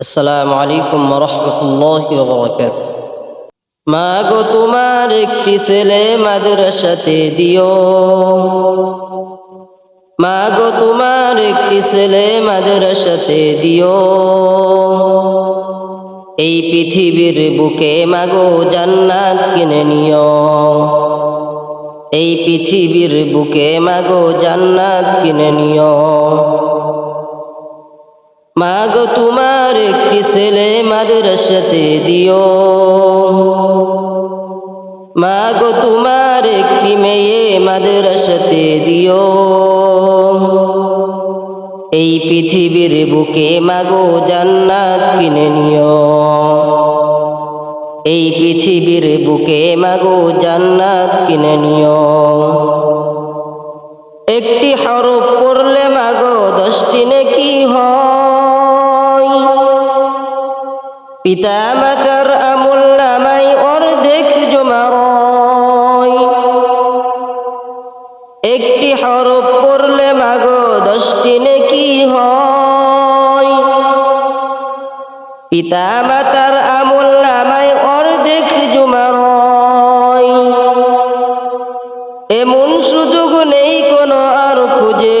আসসালামু আলাইকুম রহমতুল্লাহ মা গো তোমার একটি ছেলে মাদ্রাসাতে দিও। মা গো তোমার একটি ছেলে মাদ্রাসাতে দিও। এই পৃথিবীর বুকে মাগো জান্নাত কিনে নিও। এই পৃথিবীর বুকে মাগো জান্নাত কিনে নিও। মাগো তোমার একটি ছেলে মাদ্রাসাতে দিও। মাগো তোমার একটি মেয়ে মাদ্রাসাতে দিও। এই পৃথিবীর বুকে মাগো জান্নাত কিনে নিও। এই পৃথিবীর বুকে মাগো জান্নাত কিনে নিও। একটি হরফ পড়লে মাগো দশটি নেকি হয়। পিতা মাতার আমল নামাই অর্ধেক জমা রয়। একটি হরফ পড়লে মাগো দশটি নেকি হয়। পিতা মাতার আমল নামাই অর্ধেক জমা রয়। এমন সুযোগ নেই কোনো আর খুঁজে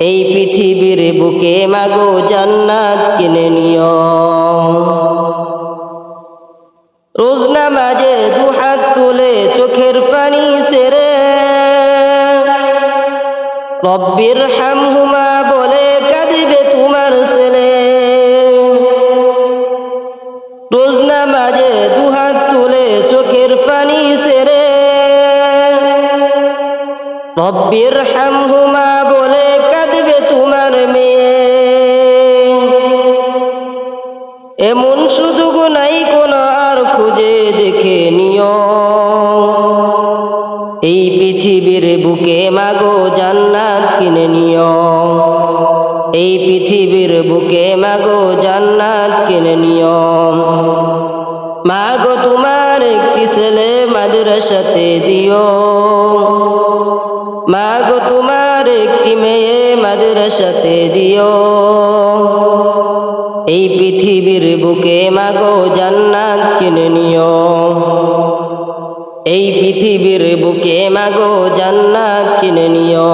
এই পৃথিবীর বুকে মাগো জান্নাত কিনে নিও। রোজ নামাজে দু হাত তুলে চোখের পানি সেরে। রব্বির হামহুমা বলে কাঁদিবে তোমার ছেলে। রোজ নামাজে দু হাত তুলে চোখের পানি সেরে। রব্বির হামহুমা বলে তোমার মেয়ে। এমন সুযোগ নাই কোনো আর খুঁজে দেখে নিও। এই পৃথিবীর বুকে মাগো জান্নাত কিনে নিও। এই পৃথিবীর বুকে মাগো জান্নাত কিনে নিও। মাগো তোমার একটি ছেলে মাদ্রাসাতে দিও। মাগো তোমার একটি মেয়ে মাদ্রাসাতে দিও। এই পৃথিবীর বুকে মাগো জান্নাত কিনে নিও। এই পৃথিবীর বুকে মাগো জান্নাত কিনে নিও।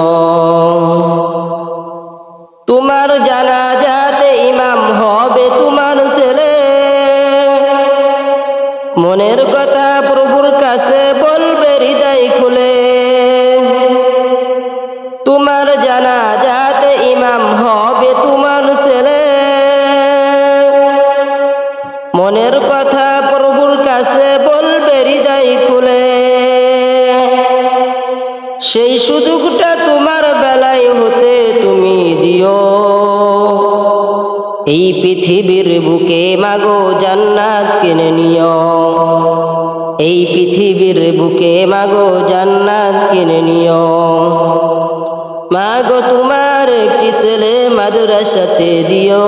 তোমার জানা যাতে ইমাম হবে তোমার ছেলে। মনের কথা মনের কথা প্রভুর কাছে বলবে হৃদয় খুলে। সেই সুযোগটা তোমার বেলায় হতে তুমি দিও। এই পৃথিবীর বুকে মাগো জান্নাত কিনে নিও। এই পৃথিবীর বুকে মাগো জান্নাত কিনে নিও। মাগো তোমার একটি ছেলে মাদ্রাসাতে দিও।